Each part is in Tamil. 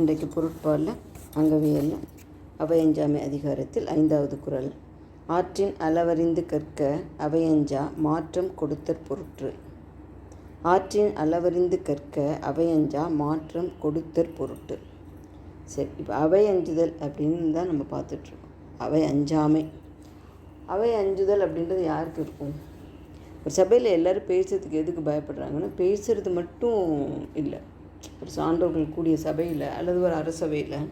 இன்றைக்கு பொருட்பாலில் அங்கவியல் அவையஞ்சாமை அதிகாரத்தில் ஐந்தாவது குரல். ஆற்றின் அளவறிந்து கற்க அவையஞ்சா மாற்றம் கொடுத்தற் பொருட்டு ஆற்றின் அளவறிந்து கற்க அவையஞ்சா மாற்றம் கொடுத்தற் பொருட்டு சரி இப்போ அவை அஞ்சுதல் அப்படின்னு தான் நம்ம பார்த்துட்ருக்கோம். அவை அஞ்சாமை அவை அஞ்சுதல் அப்படின்றது யாருக்கு இருக்கும்? ஒரு சபையில் எல்லோரும் பேசுறதுக்கு எதுக்கு பயப்படுறாங்கன்னா பேசுகிறது மட்டும் இல்லை. ஒரு சான்றோர்கள் கூடிய சபையில் அல்லது ஒரு அரசவையில்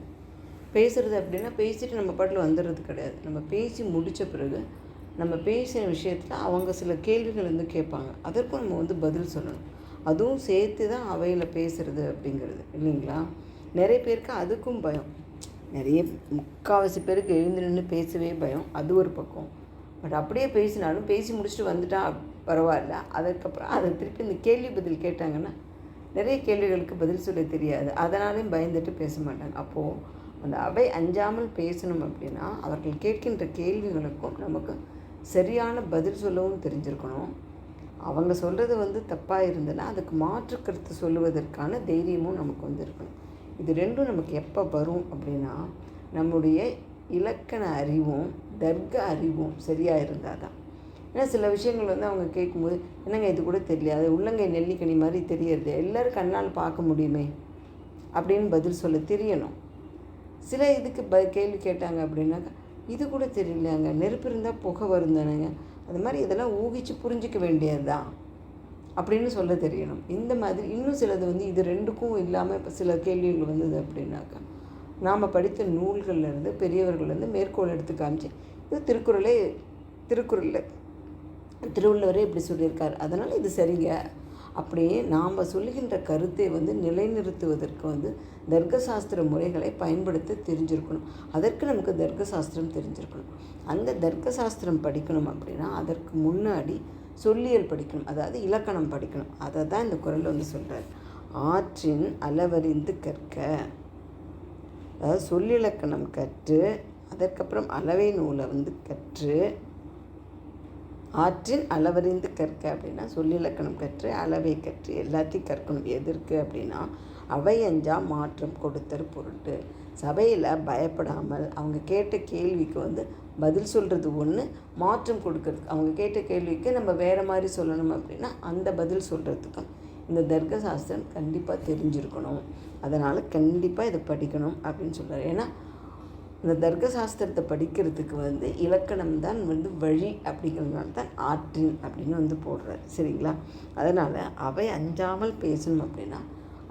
பேசுகிறது அப்படின்னா பேசிட்டு நம்ம பாட்டில் வந்துடுறது கிடையாது. நம்ம பேசி முடித்த பிறகு நம்ம பேசின விஷயத்தில் அவங்க சில கேள்விகள் வந்து கேட்பாங்க. அதற்கும் நம்ம வந்து பதில் சொல்லணும். அதுவும் சேர்த்து தான் அவையில் பேசுகிறது அப்படிங்கிறது. இல்லைங்களா? நிறைய பேருக்கு அதுக்கும் பயம். நிறைய முக்கால்வாசி பேருக்கு எழுந்து நின்று பேசவே பயம். அது ஒரு பக்கம். பட் அப்படியே பேசினாலும் பேசி முடிச்சுட்டு வந்துட்டா பரவாயில்ல. அதுக்கப்புறம் அதை திருப்பி இந்த கேள்வி பதில் கேட்டாங்கன்னா நிறைய கேள்விகளுக்கு பதில் சொல்ல தெரியாது. அதனாலையும் பயந்துட்டு பேச மாட்டாங்க. அப்போது அந்த அவை அஞ்சாமல் பேசணும் அப்படின்னா அவர்கள் கேட்கின்ற கேள்விகளுக்கும் நமக்கு சரியான பதில் சொல்லவும் தெரிஞ்சிருக்கணும். அவங்க சொல்கிறது வந்து தப்பாக இருந்ததுன்னா அதுக்கு மாற்று கருத்து சொல்லுவதற்கான தைரியமும் நமக்கு வந்து இருக்கணும் இது ரெண்டும் நமக்கு எப்போ வரும் அப்படின்னா நம்முடைய இலக்கண அறிவும் தர்க்க அறிவும் சரியாக இருந்தால் தான் ஏன்னா சில விஷயங்கள் வந்து அவங்க கேட்கும்போது என்னங்க இது கூட தெரியல அது உள்ளங்கை நெல்லிக்கனி மாதிரி தெரியறது. எல்லோரும் கண்ணால் பார்க்க முடியுமே? அப்படின்னு பதில் சொல்ல தெரியணும். சில இதுக்கு ப கேள்வி கேட்டாங்க அப்படின்னாக்கா இது கூட தெரியலங்க நெருப்பு இருந்தால் புகை வரும் தானேங்க. அது மாதிரி இதெல்லாம் ஊகிச்சு புரிஞ்சிக்க வேண்டியது தான் அப்படின்னு சொல்ல தெரியணும். இந்த மாதிரி இன்னும் சிலது வந்து இது ரெண்டுக்கும் இல்லாமல் இப்போ சில கேள்விகள் வந்தது அப்படின்னாக்கா நாம் படித்த நூல்கள்லேருந்து பெரியவர்கள்லேருந்து மேற்கோள் எடுத்து காமிச்சு இது திருக்குறளே திருக்குறளில் திருவள்ளுவரே இப்படி சொல்லியிருக்கார். அதனால் இது சரிங்க. அப்படியே நாம் சொல்லுகின்ற கருத்தை வந்து நிலைநிறுத்துவதற்கு வந்து தர்க்கசாஸ்திர முறைகளை பயன்படுத்த தெரிஞ்சிருக்கணும். அதற்கு நமக்கு தர்க்கசாஸ்திரம் தெரிஞ்சிருக்கணும். அந்த தர்க்கசாஸ்திரம் படிக்கணும் அப்படின்னா அதற்கு முன்னாடி சொல்லியல் படிக்கணும். அதாவது இலக்கணம் படிக்கணும். அதை தான் இந்த குரல் வந்து சொல்கிறார் ஆற்றின் அளவறிந்து கற்க. அதாவது சொல்லிலக்கணம் கற்று அதற்கப்புறம் அளவை நூலை வந்து கற்று ஆற்றின் அளவறிந்து கற்க அப்படின்னா சொல்லிலக்கணம் கற்று அளவை கற்று எல்லாத்தையும் கற்கணும். எதிர்க்கு அப்படின்னா அவையஞ்சா மாற்றம் கொடுத்தர் பொருட்டு. சபையில் பயப்படாமல் அவங்க கேட்ட கேள்விக்கு வந்து பதில் சொல்கிறது ஒன்று மாற்றம் கொடுக்கறது அவங்க கேட்ட கேள்விக்கு நம்ம வேறு மாதிரி சொல்லணும் அப்படின்னா அந்த பதில் சொல்கிறதுக்கும் இந்த தர்க்க சாஸ்திரம் கண்டிப்பாக தெரிஞ்சிருக்கணும். அதனால் கண்டிப்பாக இதை படிக்கணும் அப்படின்னு சொல்கிறார் ஏன்னா இந்த தர்க்க சாஸ்திரத்தை படிக்கிறதுக்கு வந்து இலக்கணம் தான் வந்து வழி அப்படிங்கிறதுனால தான் ஆற்றின் அப்படின்னு வந்து போடுறாரு. சரிங்களா? அதனால் அவை அஞ்சாமல் பேசணும் அப்படின்னா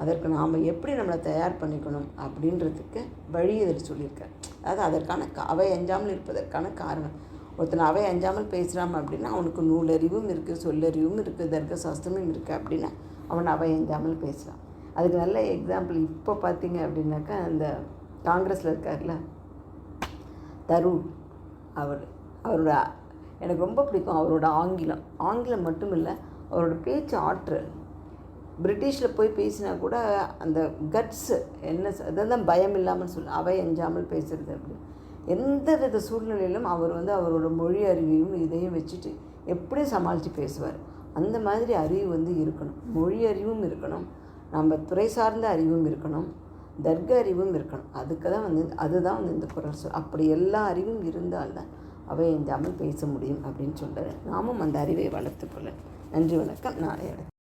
அதற்கு நாம் எப்படி நம்மளை தயார் பண்ணிக்கணும் அப்படின்றதுக்கு வழி இதில் சொல்லியிருக்கார். அதாவது அதற்கான அவை அஞ்சாமல் இருப்பதற்கான காரணம். ஒருத்தன் அவை அஞ்சாமல் பேசுகிறான் அப்படின்னா அவனுக்கு நூலறிவும் இருக்குது சொல்லறிவும் இருக்குது தர்க்க சாஸ்திரமும் இருக்குது அப்படின்னா அவன் அவை அஞ்சாமல் பேசுகிறான் அதுக்கு நல்ல எக்ஸாம்பிள் இப்போ பார்த்தீங்க அப்படின்னாக்கா அந்த காங்கிரஸில் இருக்கார்ல தருண். அவர் அவரோட எனக்கு ரொம்ப பிடிக்கும் அவரோட ஆங்கிலம். ஆங்கிலம் மட்டும் இல்லை அவரோட பேச்சு ஆற்றல். பிரிட்டிஷில் போய் பேசினா கூட அந்த கட்ஸு என்ன அதெல்லாம் பயம் இல்லாமல் சொல்ல அவை எஞ்சாமல் பேசுகிறது அப்படி. எந்த வித சூழ்நிலையிலும் அவர் வந்து அவரோட மொழி அறிவையும் இதையும் வச்சுட்டு எப்படி சமாளித்து பேசுவார். அந்த மாதிரி அறிவு வந்து இருக்கணும். மொழி அறிவும் இருக்கணும். நம்ம துறை சார்ந்த அறிவும் இருக்கணும். தர்க்க அறிவும் இருக்கணும். அதுக்கு தான் வந்து அதுதான் வந்து இந்த குரல் சொல். அப்படி எல்லா அறிவும் இருந்தால்தான் அவை எஞ்சாமல் பேச முடியும் அப்படின்னு சொல்கிறார் நாமும் அந்த அறிவை வளர்த்துக்கொள்ள நன்றி வணக்கம். நாளையோட